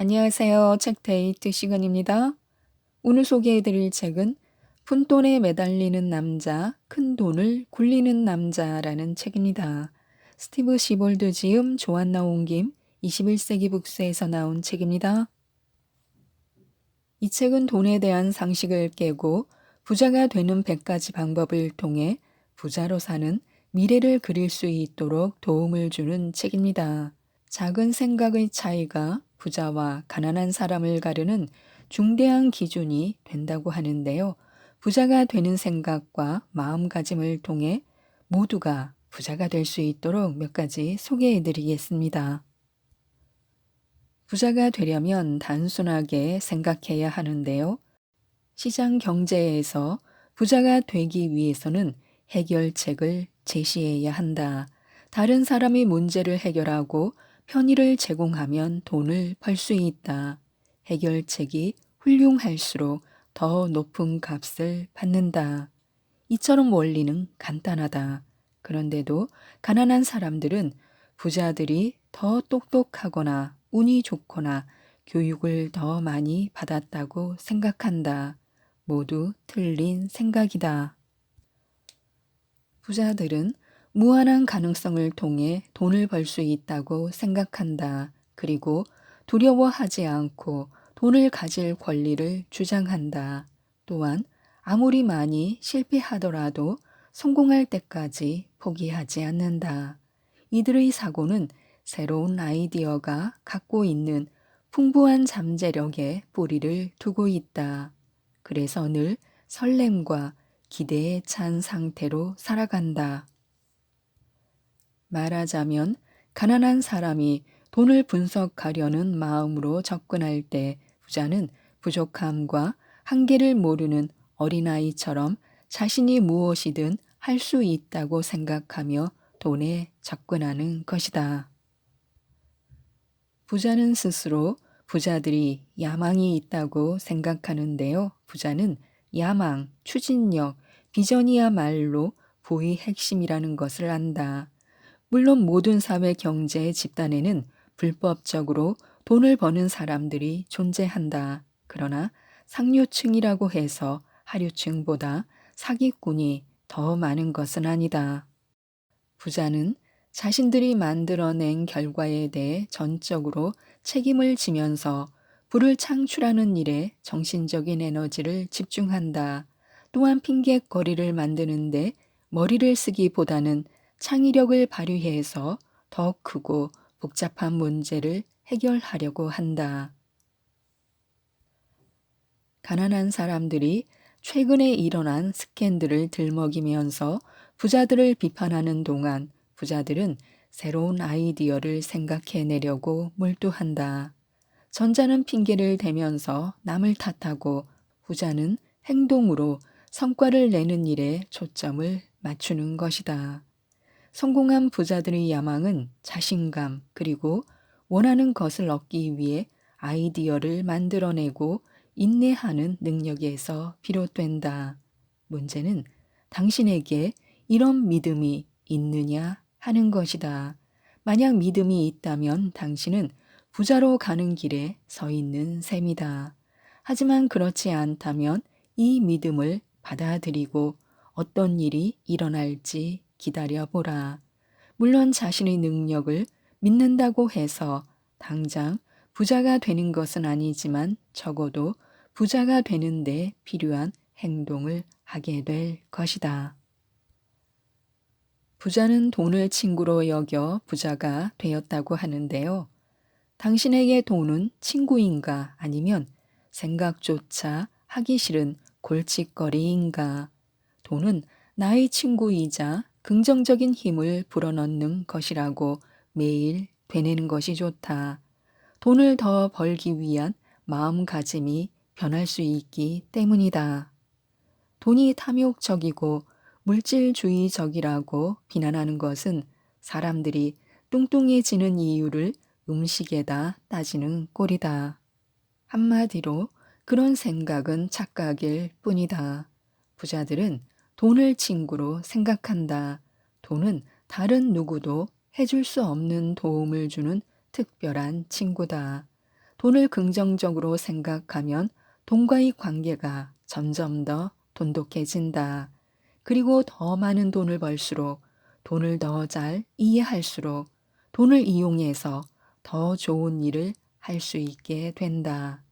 안녕하세요. 책 데이트 시간입니다. 오늘 소개해드릴 책은 푼돈에 매달리는 남자, 큰 돈을 굴리는 남자라는 책입니다. 스티브 시볼드 지음 조안나 옹김 21세기 북스에서 나온 책입니다. 이 책은 돈에 대한 상식을 깨고 부자가 되는 100가지 방법을 통해 부자로 사는 미래를 그릴 수 있도록 도움을 주는 책입니다. 작은 생각의 차이가 부자와 가난한 사람을 가르는 중대한 기준이 된다고 하는데요. 부자가 되는 생각과 마음가짐을 통해 모두가 부자가 될 수 있도록 몇 가지 소개해 드리겠습니다. 부자가 되려면 단순하게 생각해야 하는데요. 시장 경제에서 부자가 되기 위해서는 해결책을 제시해야 한다. 다른 사람의 문제를 해결하고 편의를 제공하면 돈을 벌 수 있다. 해결책이 훌륭할수록 더 높은 값을 받는다. 이처럼 원리는 간단하다. 그런데도 가난한 사람들은 부자들이 더 똑똑하거나 운이 좋거나 교육을 더 많이 받았다고 생각한다. 모두 틀린 생각이다. 부자들은 무한한 가능성을 통해 돈을 벌 수 있다고 생각한다. 그리고 두려워하지 않고 돈을 가질 권리를 주장한다. 또한 아무리 많이 실패하더라도 성공할 때까지 포기하지 않는다. 이들의 사고는 새로운 아이디어가 갖고 있는 풍부한 잠재력에 뿌리를 두고 있다. 그래서 늘 설렘과 기대에 찬 상태로 살아간다. 말하자면 가난한 사람이 돈을 분석하려는 마음으로 접근할 때 부자는 부족함과 한계를 모르는 어린아이처럼 자신이 무엇이든 할 수 있다고 생각하며 돈에 접근하는 것이다. 부자는 스스로 부자들이 야망이 있다고 생각하는데요. 부자는 야망, 추진력, 비전이야말로 부의 핵심이라는 것을 안다. 물론 모든 사회 경제 집단에는 불법적으로 돈을 버는 사람들이 존재한다. 그러나 상류층이라고 해서 하류층보다 사기꾼이 더 많은 것은 아니다. 부자는 자신들이 만들어낸 결과에 대해 전적으로 책임을 지면서 부를 창출하는 일에 정신적인 에너지를 집중한다. 또한 핑계거리를 만드는데 머리를 쓰기보다는 창의력을 발휘해서 더 크고 복잡한 문제를 해결하려고 한다. 가난한 사람들이 최근에 일어난 스캔들을 들먹이면서 부자들을 비판하는 동안 부자들은 새로운 아이디어를 생각해내려고 몰두한다. 전자는 핑계를 대면서 남을 탓하고 부자는 행동으로 성과를 내는 일에 초점을 맞추는 것이다. 성공한 부자들의 야망은 자신감 그리고 원하는 것을 얻기 위해 아이디어를 만들어내고 인내하는 능력에서 비롯된다. 문제는 당신에게 이런 믿음이 있느냐 하는 것이다. 만약 믿음이 있다면 당신은 부자로 가는 길에 서 있는 셈이다. 하지만 그렇지 않다면 이 믿음을 받아들이고 어떤 일이 일어날지 기다려보라. 물론 자신의 능력을 믿는다고 해서 당장 부자가 되는 것은 아니지만 적어도 부자가 되는데 필요한 행동을 하게 될 것이다. 부자는 돈을 친구로 여겨 부자가 되었다고 하는데요. 당신에게 돈은 친구인가 아니면 생각조차 하기 싫은 골칫거리인가? 돈은 나의 친구이자 긍정적인 힘을 불어넣는 것이라고 매일 되뇌는 것이 좋다. 돈을 더 벌기 위한 마음가짐이 변할 수 있기 때문이다. 돈이 탐욕적이고 물질주의적이라고 비난하는 것은 사람들이 뚱뚱해지는 이유를 음식에다 따지는 꼴이다. 한마디로 그런 생각은 착각일 뿐이다. 부자들은 돈을 친구로 생각한다. 돈은 다른 누구도 해줄 수 없는 도움을 주는 특별한 친구다. 돈을 긍정적으로 생각하면 돈과의 관계가 점점 더 돈독해진다. 그리고 더 많은 돈을 벌수록 돈을 더 잘 이해할수록 돈을 이용해서 더 좋은 일을 할 수 있게 된다.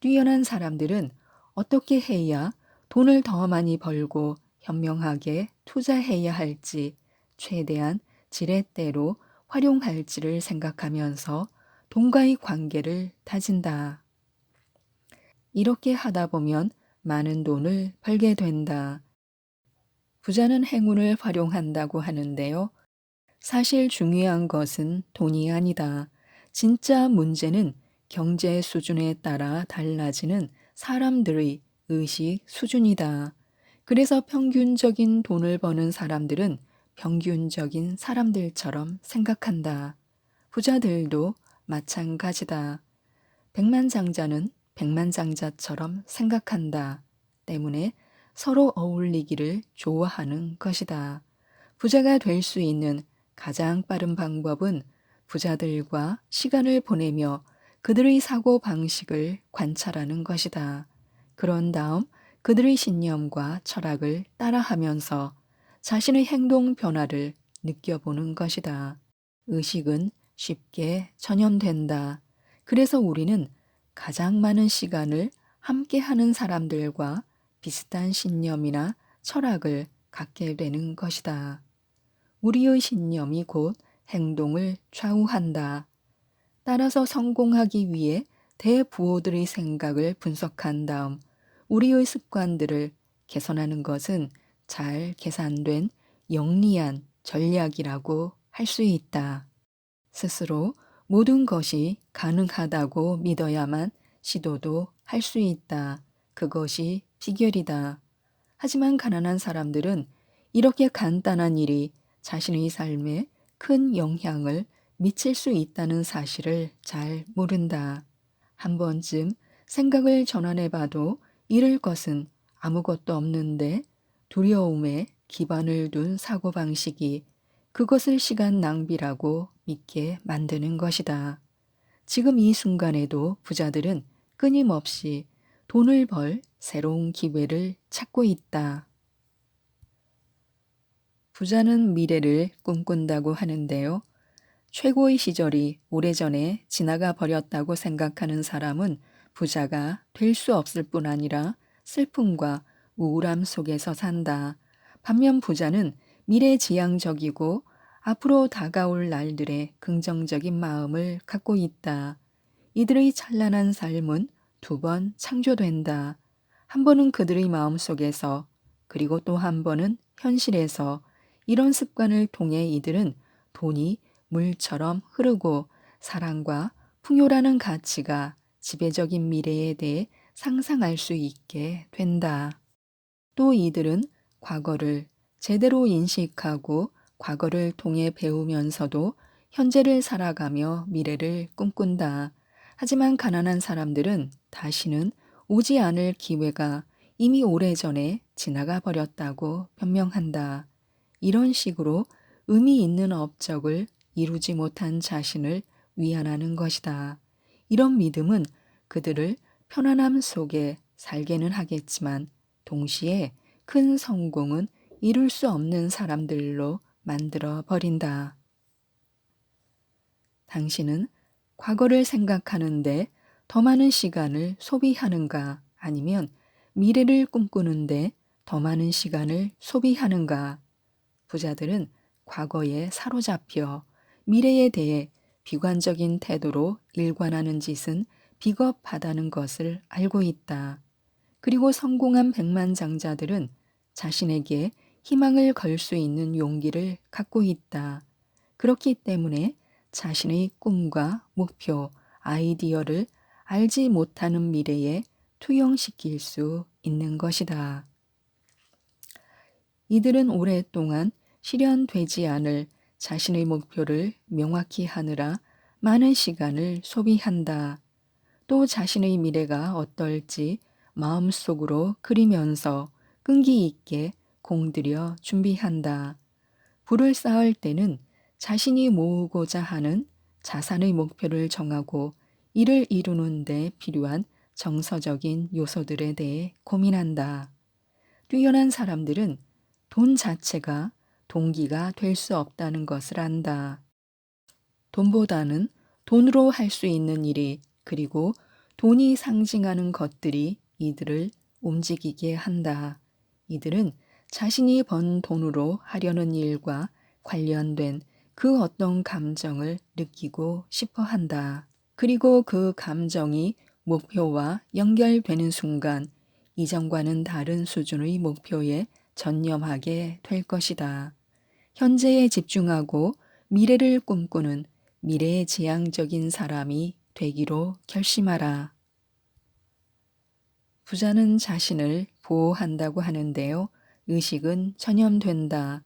뛰어난 사람들은 어떻게 해야 돈을 더 많이 벌고 현명하게 투자해야 할지 최대한 지렛대로 활용할지를 생각하면서 돈과의 관계를 다진다. 이렇게 하다 보면 많은 돈을 벌게 된다. 부자는 행운을 활용한다고 하는데요. 사실 중요한 것은 돈이 아니다. 진짜 문제는 경제 수준에 따라 달라지는 사람들의 의식 수준이다. 그래서 평균적인 돈을 버는 사람들은 평균적인 사람들처럼 생각한다. 부자들도 마찬가지다. 백만장자는 백만장자처럼 생각한다. 때문에 서로 어울리기를 좋아하는 것이다. 부자가 될 수 있는 가장 빠른 방법은 부자들과 시간을 보내며 그들의 사고 방식을 관찰하는 것이다. 그런 다음 그들의 신념과 철학을 따라하면서 자신의 행동 변화를 느껴보는 것이다. 의식은 쉽게 전염된다. 그래서 우리는 가장 많은 시간을 함께 하는 사람들과 비슷한 신념이나 철학을 갖게 되는 것이다. 우리의 신념이 곧 행동을 좌우한다. 따라서 성공하기 위해 대부호들의 생각을 분석한 다음 우리의 습관들을 개선하는 것은 잘 계산된 영리한 전략이라고 할 수 있다. 스스로 모든 것이 가능하다고 믿어야만 시도도 할 수 있다. 그것이 비결이다. 하지만 가난한 사람들은 이렇게 간단한 일이 자신의 삶에 큰 영향을 미칠 수 있다는 사실을 잘 모른다. 한 번쯤 생각을 전환해 봐도 잃을 것은 아무것도 없는데 두려움에 기반을 둔 사고방식이 그것을 시간 낭비라고 믿게 만드는 것이다. 지금 이 순간에도 부자들은 끊임없이 돈을 벌 새로운 기회를 찾고 있다. 부자는 미래를 꿈꾼다고 하는데요. 최고의 시절이 오래전에 지나가 버렸다고 생각하는 사람은 부자가 될 수 없을 뿐 아니라 슬픔과 우울함 속에서 산다. 반면 부자는 미래지향적이고 앞으로 다가올 날들의 긍정적인 마음을 갖고 있다. 이들의 찬란한 삶은 두 번 창조된다. 한 번은 그들의 마음 속에서 그리고 또 한 번은 현실에서 이런 습관을 통해 이들은 돈이 물처럼 흐르고 사랑과 풍요라는 가치가 지배적인 미래에 대해 상상할 수 있게 된다. 또 이들은 과거를 제대로 인식하고 과거를 통해 배우면서도 현재를 살아가며 미래를 꿈꾼다. 하지만 가난한 사람들은 다시는 오지 않을 기회가 이미 오래전에 지나가 버렸다고 변명한다. 이런 식으로 의미 있는 업적을 이루지 못한 자신을 위안하는 것이다. 이런 믿음은 그들을 편안함 속에 살게는 하겠지만 동시에 큰 성공은 이룰 수 없는 사람들로 만들어 버린다. 당신은 과거를 생각하는데 더 많은 시간을 소비하는가 아니면 미래를 꿈꾸는데 더 많은 시간을 소비하는가? 부자들은 과거에 사로잡혀 미래에 대해 비관적인 태도로 일관하는 짓은 비겁하다는 것을 알고 있다. 그리고 성공한 백만장자들은 자신에게 희망을 걸 수 있는 용기를 갖고 있다. 그렇기 때문에 자신의 꿈과 목표, 아이디어를 알지 못하는 미래에 투영시킬 수 있는 것이다. 이들은 오랫동안 실현되지 않을 자신의 목표를 명확히 하느라 많은 시간을 소비한다. 또 자신의 미래가 어떨지 마음속으로 그리면서 끈기 있게 공들여 준비한다. 불을 쌓을 때는 자신이 모으고자 하는 자산의 목표를 정하고 이를 이루는 데 필요한 정서적인 요소들에 대해 고민한다. 뛰어난 사람들은 돈 자체가 동기가 될 수 없다는 것을 안다. 돈보다는 돈으로 할 수 있는 일이 그리고 돈이 상징하는 것들이 이들을 움직이게 한다. 이들은 자신이 번 돈으로 하려는 일과 관련된 그 어떤 감정을 느끼고 싶어 한다. 그리고 그 감정이 목표와 연결되는 순간 이전과는 다른 수준의 목표에 전념하게 될 것이다. 현재에 집중하고 미래를 꿈꾸는 미래지향적인 사람이 되기로 결심하라. 부자는 자신을 보호한다고 하는데요. 의식은 전염된다.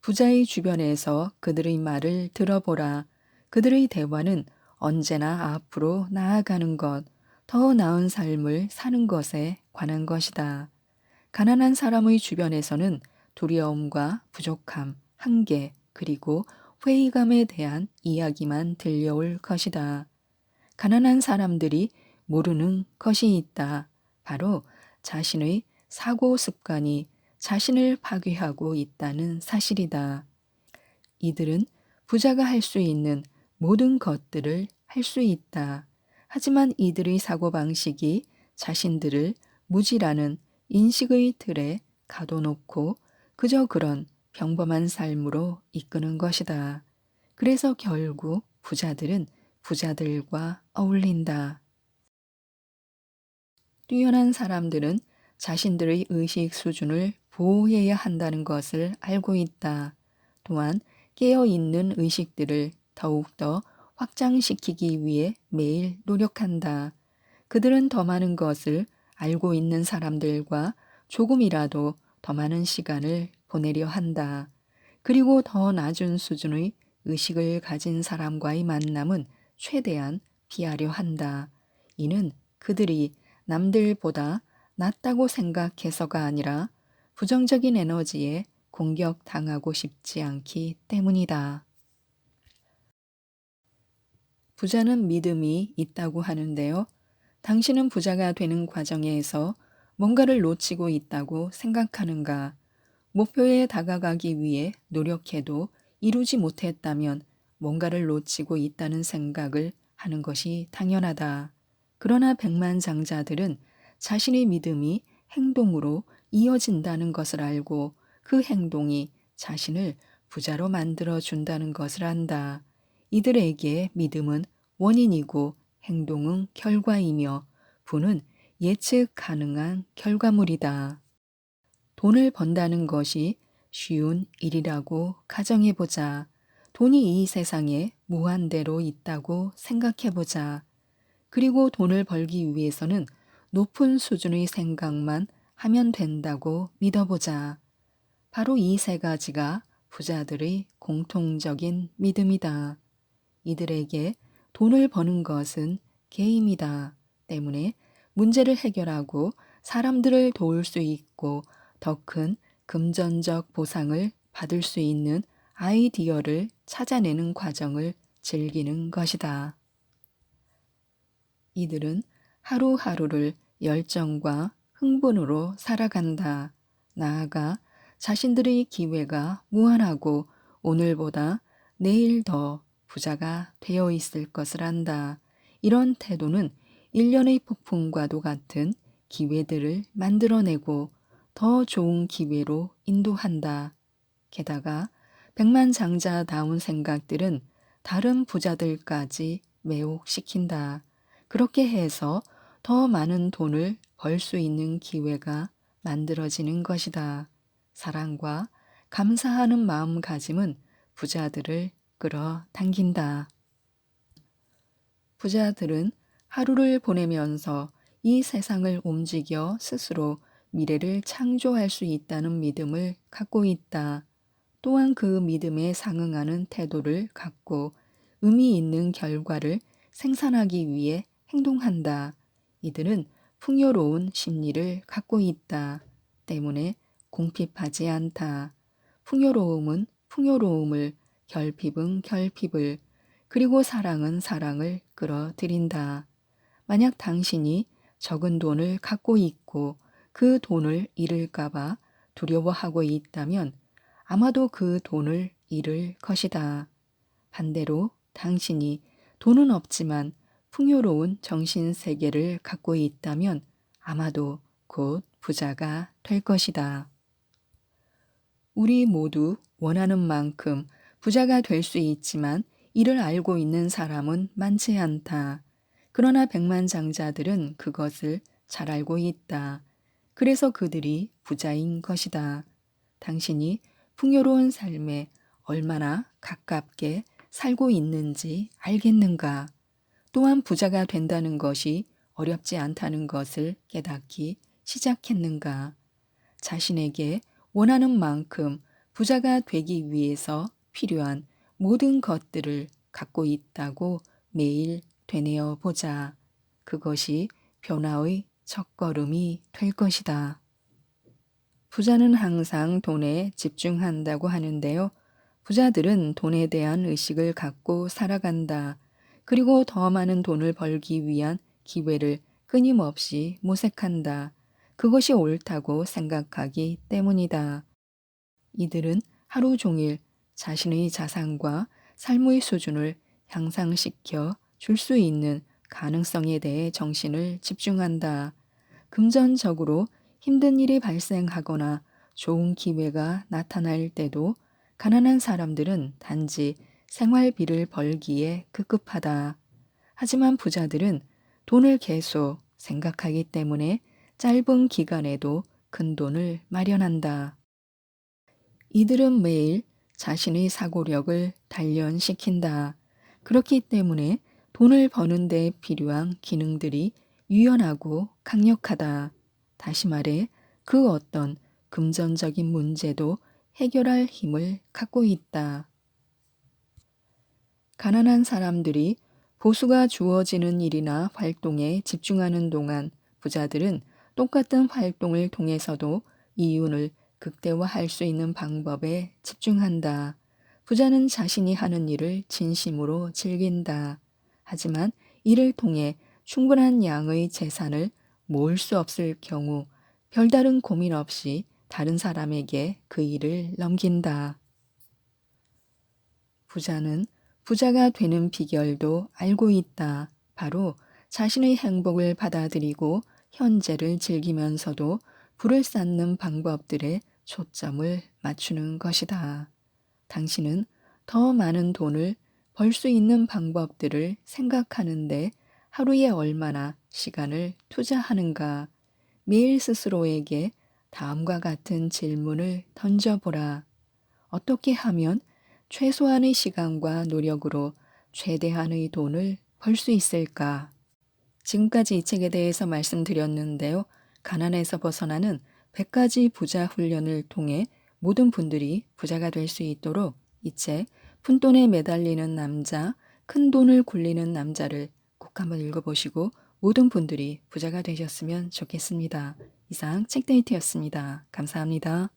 부자의 주변에서 그들의 말을 들어보라. 그들의 대화는 언제나 앞으로 나아가는 것, 더 나은 삶을 사는 것에 관한 것이다. 가난한 사람의 주변에서는 두려움과 부족함, 한계, 그리고 회의감에 대한 이야기만 들려올 것이다. 가난한 사람들이 모르는 것이 있다. 바로 자신의 사고 습관이 자신을 파괴하고 있다는 사실이다. 이들은 부자가 할 수 있는 모든 것들을 할 수 있다. 하지만 이들의 사고방식이 자신들을 무지라는 인식의 틀에 가둬놓고 그저 그런 평범한 삶으로 이끄는 것이다. 그래서 결국 부자들은 부자들과 어울린다. 뛰어난 사람들은 자신들의 의식 수준을 보호해야 한다는 것을 알고 있다. 또한 깨어 있는 의식들을 더욱더 확장시키기 위해 매일 노력한다. 그들은 더 많은 것을 알고 있는 사람들과 조금이라도 더 많은 시간을 보내려 한다. 그리고 더 낮은 수준의 의식을 가진 사람과의 만남은 최대한 피하려 한다. 이는 그들이 남들보다 낫다고 생각해서가 아니라 부정적인 에너지에 공격당하고 싶지 않기 때문이다. 부자는 믿음이 있다고 하는데요. 당신은 부자가 되는 과정에서 뭔가를 놓치고 있다고 생각하는가? 목표에 다가가기 위해 노력해도 이루지 못했다면 뭔가를 놓치고 있다는 생각을 하는 것이 당연하다. 그러나 백만 장자들은 자신의 믿음이 행동으로 이어진다는 것을 알고 그 행동이 자신을 부자로 만들어 준다는 것을 안다. 이들에게 믿음은 원인이고 행동은 결과이며 부는 예측 가능한 결과물이다. 돈을 번다는 것이 쉬운 일이라고 가정해보자. 돈이 이 세상에 무한대로 있다고 생각해보자. 그리고 돈을 벌기 위해서는 높은 수준의 생각만 하면 된다고 믿어보자. 바로 이 세 가지가 부자들의 공통적인 믿음이다. 이들에게 돈을 버는 것은 게임이다. 때문에 문제를 해결하고 사람들을 도울 수 있고 더 큰 금전적 보상을 받을 수 있는 아이디어를 찾아내는 과정을 즐기는 것이다. 이들은 하루하루를 열정과 흥분으로 살아간다. 나아가 자신들의 기회가 무한하고 오늘보다 내일 더 부자가 되어 있을 것을 안다. 이런 태도는 일련의 폭풍과도 같은 기회들을 만들어내고 더 좋은 기회로 인도한다. 게다가 백만장자다운 생각들은 다른 부자들까지 매혹시킨다. 그렇게 해서 더 많은 돈을 벌 수 있는 기회가 만들어지는 것이다. 사랑과 감사하는 마음가짐은 부자들을 끌어 당긴다. 부자들은 하루를 보내면서 이 세상을 움직여 스스로 미래를 창조할 수 있다는 믿음을 갖고 있다. 또한 그 믿음에 상응하는 태도를 갖고 의미 있는 결과를 생산하기 위해 행동한다. 이들은 풍요로운 심리를 갖고 있다. 때문에 궁핍하지 않다. 풍요로움은 풍요로움을, 결핍은 결핍을, 그리고 사랑은 사랑을 끌어들인다. 만약 당신이 적은 돈을 갖고 있고 그 돈을 잃을까봐 두려워하고 있다면 아마도 그 돈을 잃을 것이다. 반대로 당신이 돈은 없지만 풍요로운 정신 세계를 갖고 있다면 아마도 곧 부자가 될 것이다. 우리 모두 원하는 만큼 부자가 될 수 있지만 이를 알고 있는 사람은 많지 않다. 그러나 백만 장자들은 그것을 잘 알고 있다. 그래서 그들이 부자인 것이다. 당신이 풍요로운 삶에 얼마나 가깝게 살고 있는지 알겠는가? 또한 부자가 된다는 것이 어렵지 않다는 것을 깨닫기 시작했는가? 자신에게 원하는 만큼 부자가 되기 위해서 필요한 모든 것들을 갖고 있다고 매일 되뇌어 보자. 그것이 변화의 첫걸음이 될 것이다. 부자는 항상 돈에 집중한다고 하는데요. 부자들은 돈에 대한 의식을 갖고 살아간다. 그리고 더 많은 돈을 벌기 위한 기회를 끊임없이 모색한다. 그것이 옳다고 생각하기 때문이다. 이들은 하루 종일 자신의 자산과 삶의 수준을 향상시켜 줄 수 있는 가능성에 대해 정신을 집중한다. 금전적으로 힘든 일이 발생하거나 좋은 기회가 나타날 때도 가난한 사람들은 단지 생활비를 벌기에 급급하다. 하지만 부자들은 돈을 계속 생각하기 때문에 짧은 기간에도 큰 돈을 마련한다. 이들은 매일 자신의 사고력을 단련시킨다. 그렇기 때문에 돈을 버는 데 필요한 기능들이 유연하고 강력하다. 다시 말해 그 어떤 금전적인 문제도 해결할 힘을 갖고 있다. 가난한 사람들이 보수가 주어지는 일이나 활동에 집중하는 동안 부자들은 똑같은 활동을 통해서도 이윤을 극대화할 수 있는 방법에 집중한다. 부자는 자신이 하는 일을 진심으로 즐긴다. 하지만 이를 통해 충분한 양의 재산을 모을 수 없을 경우 별다른 고민 없이 다른 사람에게 그 일을 넘긴다. 부자는 부자가 되는 비결도 알고 있다. 바로 자신의 행복을 받아들이고 현재를 즐기면서도 불을 쌓는 방법들에 초점을 맞추는 것이다. 당신은 더 많은 돈을 벌 수 있는 방법들을 생각하는데 하루에 얼마나 시간을 투자하는가 매일 스스로에게 다음과 같은 질문을 던져보라. 어떻게 하면 최소한의 시간과 노력으로 최대한의 돈을 벌 수 있을까? 지금까지 이 책에 대해서 말씀드렸는데요. 가난에서 벗어나는 100가지 부자 훈련을 통해 모든 분들이 부자가 될 수 있도록 이 책 푼돈에 매달리는 남자, 큰 돈을 굴리는 남자를 꼭 한번 읽어보시고 모든 분들이 부자가 되셨으면 좋겠습니다. 이상 책데이트였습니다. 감사합니다.